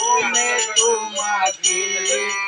O comer tomate.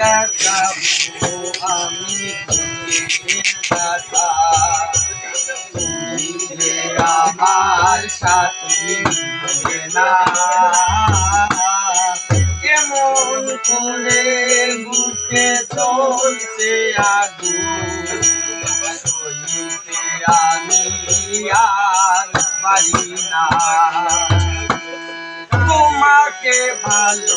কাটাবো আমি যে আমার সাথে না কেমন করে বুকে চলছে আগু আমি আর পারি না তোমাকে ভালো